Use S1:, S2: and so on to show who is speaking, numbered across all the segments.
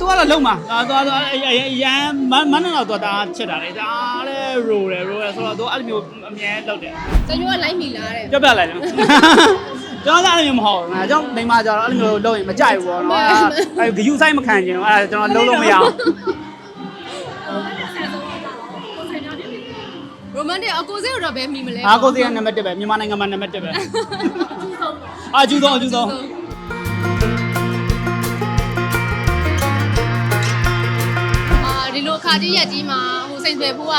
S1: သူကတော့လုံမှာအဲသူကတော့ရန်မမန်းတော့သူကဒါချက်တာလေဒါလည်းရိုးတယ်ရိုးတယ်ဆိုတော့သူအဲ့လိုမျိုးအမြဲလုပ်တယ်
S2: ကျညိုကလိုက်မိလားတဲ့
S1: ပြောပြလိုက်တယ်ကျွန်တော်လည်းအဲ့လိုမျိုးမဟုတ်ဘူး။ကျွန်တော်မိန်းမကျတော့အဲ့လိုမျိုးလုပ်ရင်မကြိုက်ဘူးပေါ့နော်။အဲဂယူဆိုင်မခံချင်ဘူး။အဲကျွန်တော်လုံးလုံးမရအောင်
S2: ရိုမန်တစ်အကိုစေတော့ဘယ်မိမလဲ။
S1: အားကိုသေးကနံပါတ်1ပဲမြန်မာနိုင်ငံမှာနံပါတ်1ပဲ။အာကျူဆုံးအကျူဆုံး
S2: အာဒီ လိုခါကြီးရက်ကြီးမှာဟိုစိန်ဆွေဖို့က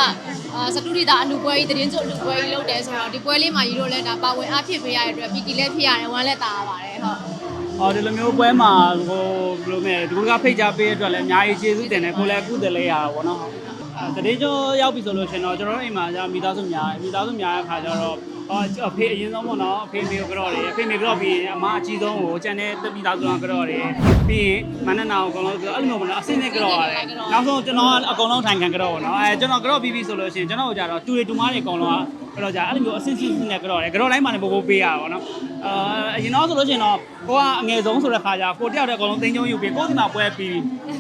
S2: အာစတူဒီတာအလူပွဲကြီးတရင်ကျုပ်အလူပွဲကြီးလုပ်တယ်ဆိုတော့ဒီပွဲလေးမှာရီတို့လည်းဒါပါဝင်အားဖြစ်ပေးရတဲ့အတွက်ပီတီလည်းဖြစ်ရတယ်ဝမ်းလည်းတာရပါတယ်ဟုတ်။
S1: အော်ဒီလိုမျိုးပွဲမှာဟိုဘယ်လိုမဲ့ဒီကဖိတ်ကြားပေးတဲ့အတွက်လည်းအများကြီးကျေးဇူးတင်တယ်ကိုလည်းကုသလေးရတာပေါ့နော်။အဲတတိကျော်ရောက်ပြီဆိုလို့ရှင်တော့ကျွန်တော်တို့အိမ်မှာじゃမိသားစုများမိသားစုများတဲ့ခါကျတော့ အော်အဖေအရင်ဆုံးပေါ့နော်အဖေမေကိုကြော့တယ်အဖေမေကြော့ပြီးရင်အမအကြီးဆုံးကိုကျန်တဲ့တမိသားစုကကြော့တယ်ပြီးရင်မနက်နာကိုအကုန်လုံးအဲ့လိုမျိုးပေါ့နော်အစင်းနဲ့ကြော့ရတယ်နောက်ဆုံးကျွန်တော်ကအကုန်လုံးထိုင်ခံကြော့ပေါ့နော်အဲကျွန်တော်ကြော့ပြီးပြီဆိုလို့ရှိရင်ကျွန်တော်ကကြတော့တူတွေတူမတွေအကုန်လုံးကကြော့ကြအဲ့လိုမျိုးအစင်းစင်းနဲ့ကြော့တယ်ကြော့တိုင်းမှာလည်းပို့ပို့ပေးရတာပေါ့နော်အာအရင်တော့ဆိုလို့ရှိရင်တော့ကိုကအငယ်ဆုံးဆိုတဲ့ခါကျကိုတယောက်တည်းအကုန်လုံးသိန်းချုံယူပြီးကိုဒီမှာပွဲပြီး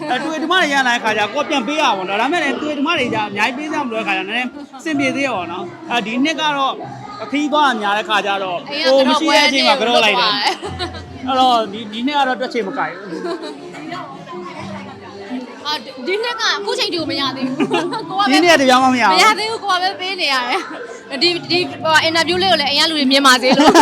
S1: အဲတူတွေတူမတွေရလာတဲ့ခါကျကိုပြန်ပေးရပါတော့ဒါပေမဲ့လည်းတူတွေတူမတွေじゃအများကြီးပေးစရာမလိုတဲ့ခါကျနည်းနည်းစင်ပြေသေးရောနော်အဲဒီနှစ်ကတော့ အခီးသွားများတဲ့ခါကျတော့ကိုမရှိတဲ့အချိန်မှာကြော့လိုက်တယ်အဲ့တော့ဒီဒီနှစ်ကတော့တွက်ချေမကြိုက်ဘူး
S2: အာဒီနှစ်ကအခုချိန်ထိကိုမရသေးဘူးကိုက
S1: ဒီ
S2: ပဲ
S1: နေ့တရားမှမရ
S2: မ
S1: ဘူး
S2: ရသေးဘူးကိုကပဲပေးနေရတယ်ဒီဒီဟိုအင်တာဗျူးလေးကိုလည်းအရင်လူတွေမြင်ပါစေလို့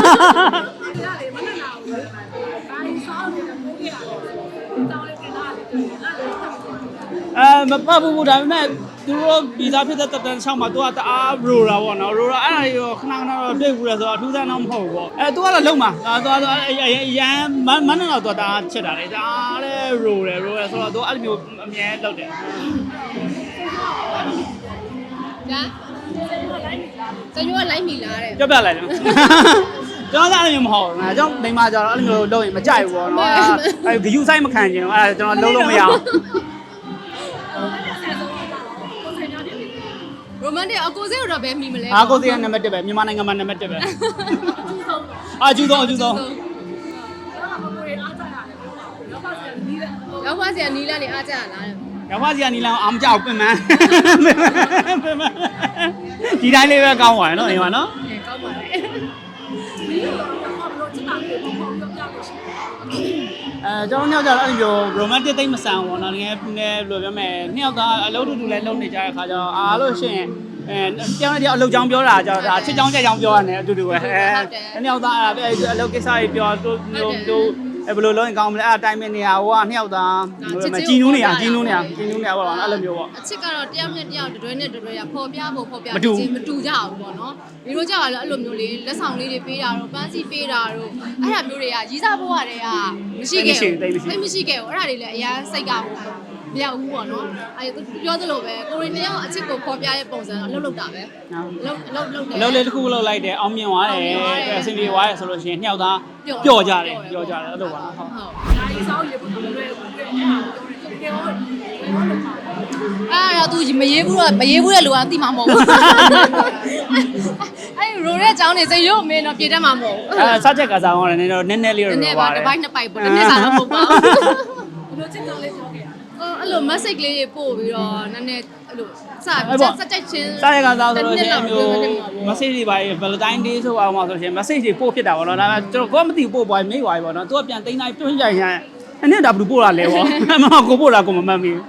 S1: အဲမပတ်ဘူးဘူးဒါပေမဲ့ သူတို့ဗီဇာဖြစ်တဲ့တက်တန်6မှာသူကတအားရိုတာပေါ့နော်ရိုတာအဲ့ဒါရောခဏခဏတော့တွေ့ဘူးလေဆိုတော့အထူးဆန်းတော့မဟုတ်ဘူးပေါ့အဲသူကတော့လုံမှာအဲသူကတော့ရန်မမန်းတော့သူကတအားချက်တာလေတအားလည်းရိုတယ်ရိုတယ်ဆိုတော့သူအဲ့လိုမျိုးအမြဲလုပ်တယ်
S2: ဒါကျညိုကလိုက်မိလားတဲ့
S1: ပြောပြလိုက်တယ်ကျွန်တော်လည်းအဲ့လိုမျိုးမဟုတ်ဘူး။ကျွန်တော်မိန်းမကျတော့အဲ့လိုမျိုးလုပ်ရင်မကြိုက်ဘူးပေါ့နော်။အဲဂယူဆိုင်မခံချင်ဘူး။အဲကျွန်တော်လုံးလုံးမရအောင်
S2: ရိုမန်တစ်အကိုစေတော့ဘယ်မိမလဲ။
S1: အားကိုသေးကနံပါတ်1ပဲမြန်မာနိုင်ငံမှာနံပါတ်1ပဲ။အာကျူဆုံးအကျူဆုံး
S2: ရောက်ပါစရာနီးလာနေအားကြလားတဲ့။
S1: ရောက်ပါစီကနီလောင်အာမကြောက်ပင်မန်းပင်မန်းဒီတိုင်းလေးပဲကောင်းပါရဲ့နော်အိမ်မှာနော်
S2: အဲကောင်းပါလေ
S1: အဲကျွန်တော်ညောက်ကြတော့အဲ့လိုမျိုး romantic သိမ့်မဆန်ဘူးပေါ့နော်ငယ်ငယ်ဘယ်လိုပြောမလဲနှစ်ယောက်သားအလုပ်တူတူလဲလုပ်နေကြတဲ့ခါကျတော့အားလို့ရှိရင်အဲတောင်းတဲ့အလုပ်ကြောင်းပြောတာကြတော့ဒါချစ်ကြောင်းကြက်ကြောင်းပြောရတယ်အတူတူပဲအဲနှစ်ယောက်သားအဲ့အလုပ်ကိစ္စတွေပြောတို့တို့ အဲဘယ်လိုလုပ်ရင်ကောင်းမလဲအဲ့အတိုင်းပဲနေရဟိုကနှစ်ယောက်သားကြီးနူးနေရကြီးနူးနေရကြီးနူးနေရပေါ့နော်အဲ့လိုမျိုးပေါ့
S2: အချစ်ကတော့တယောက်နဲ့တယောက်တွဲနဲ့တွဲရဖော်ပြဖို့ဖော်ပြ
S1: မတူ
S2: ချင်းမတူကြဘူးပေါ့နော်ဒီလိုကြောက်ရလဲအဲ့လိုမျိုးလေးလက်ဆောင်လေးတွေပေးတာတော့ပန်းစီပေးတာတော့အဲ့ဒါမျိုးတွေကရီးစားဖို့ရတဲ့ကမရှိခဲ့ဘူးအဲ့မရှိခဲ့ဘူးအဲ့ဒါတွေလည်းအရင်စိတ်ကဘူး မရောက်ဘူးပေါ့နော်အဲ့ပြောသလိုပဲကိုရီတယောက်အချစ်ကိုဖော်ပြတဲ့ပုံစံတော့လှုပ်လှုပ်တာပဲလှုပ်လှုပ်လှုပ်တယ်
S1: အလုပ်လေးတစ်ခုလုပ်လိုက်တယ်အောင်မြင်သွားတယ်အဆင်ပြေသွားတယ်ဆိုလို့ရှိရင်နှစ်ယောက်သား
S2: ပျော့
S1: ပျော့ကြတယ်ပျော့ကြတယ်အဲ့လိုပါဟုတ်
S2: ဟုတ်အဲ့တော့ तू မရေးဘူးတော့မရေးဘူးတဲ့လူကသိမှာမဟုတ်ဘူးအဲ့ရိုးတဲ့အကြောင်းနေစိတ်ရုပ်မင်းတော့ပြေတတ်မှာမဟုတ်ဘူး
S1: အဲစချက်ကစားအောင်လည်းနည်းတော့နည်းနည်းလေး
S2: န
S1: တော့
S2: ည်းနည်း
S1: ပြော
S2: ပါ
S1: ပါတ
S2: တစ်
S1: ယ်
S2: ပိုင်းနှစ်ပိုက်ပေါ့တစ်နှစ်စာတော့မဟုတ်ပါဘူးဘယ်လိုချစ်တော်လေးပြောခဲ့ရ အဲ့လို message လေးတွေပို့ပြီးတော့နည်းနည်းအဲ့လိုစစကြိုက်ချင်း
S1: စချက်ကစားဆိုလို့ရှိရင်မျိုး message တွေပါ Valentine Day ဆိုအောင်မှာဆိုရှင် message တွေပို့ဖြစ်တာပေါ့နော်ဒါပေမဲ့ကျွန်တော်ကိုမသိပို့ပွားမိသွားပြီပေါ့နော်သူကပြန်တိန်းတိုင်းတွန်းကြိုင်ရန်အနည်းဒါဘယ်လိုပို့တာလဲပေါ့မမကိုပို့တာကိုမမှတ်မိဘူး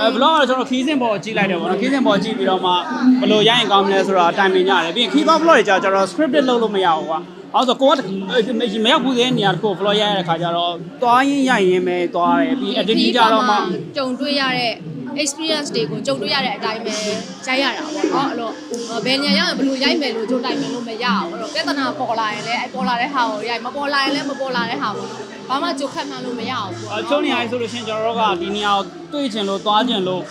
S1: အဲဘလော့ကတော့ကျွန်တော်ခီးစင်ပေါ်ကြည့်လိုက်တယ်ပေါ့နော်ခီးစင်ပေါ်ကြည့်ပြီးတော့မှဘယ်လိုရရင်ကောင်းမလဲဆိုတော့တိုင်ပင်ကြတယ်ပြီးရင်ခီးသွား vlog တွေကြာကျွန်တော် scripted လုပ်လို့မရဘူးကွာ အဲ့ဆိုကိုကမရောက်ဘူးတဲ့နေရာကို vlog ရရတဲ့ခါကျတော့သွားရင်ရရင်ပဲသွားတယ်ပြီး editing ကြတော့မှ
S2: ကြုံတွေ့ရတဲ့ experience တွေကိုကြုံတွေ့ရတဲ့အတိုင်းပဲရိုက်ရတာပေါ့နော်အဲ့တော့ဘယ်နေရာရောက်ရင်ဘယ်လိုရိုက်မယ်လို့ကြိုတိုင်မယ်လို့မရအောင်အဲ့တော့ပြဿနာပေါ်လာရင်လည်းအဲ့ပေါ်လာတဲ့ဟာကိုရိုက်မပေါ်လာရင်လည်းမပေါ်လာတဲ့ဟာပေါ့နော်ဘာမှကြိုခတ်မှန်းလို့မရအောင်ပေါ့
S1: အချို့နေရာကြီးဆိုလို့ရှိရင်ကျွန်တော်တို့ကဒီနေရာကိုတွေ့ချင်လို့သွားချင်လို့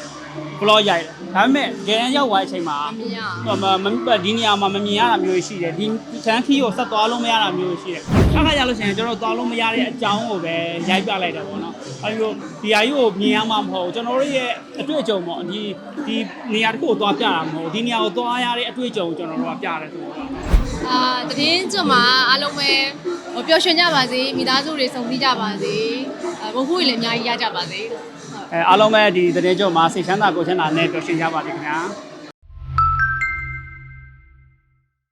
S1: vlog ရိုက်တယ်ဒါပေမဲ့ဂရန်ရောက်သွားတဲ့အချိန်မှာ
S2: အမြင်ရ
S1: မမမဒီနေရာမှာမမြင်ရတာမျိုးရှိတယ်ဒီတန်းခီးကိုဆက်သွားလို့မရတာမျိုးရှိတယ်အခါကျလို့ရှိရင်ကျွန်တော်သွားလို့မရတဲ့အကြောင်းကိုပဲရိုက်ပြလိုက်တယ်ပေါ့နော်အဲဒီလိုဒီဟာကြီးကိုမြင်ရမှာမဟုတ်ဘူးကျွန်တော်တို့ရဲ့အတွေ့အကြုံပေါ့ဒီဒီနေရာတစ်ခုကိုသွားပြတာမဟုတ်ဘူးဒီနေရာကိုသွားရတဲ့အတွေ့အကြုံကိုကျွန်တော်တို့ကပြရတယ်ဆိုတော့
S2: အာတည်င်းကျွတ်မှာအားလုံးပဲဟိုပျော်ရွှင်ကြပါစေမိသားစုတွေစုံစည်းကြပါစေအာဘုံခုတွေလည်းအများကြီးရကြပါစေဟုတ်
S1: အဲအားလုံးပဲဒီသတင်းကြုံမှာစိတ်ချမ်းသာကိုယ်ချမ်းသာနဲ့ပျော်ရွှင်ကြပါစေခင်ဗျာ။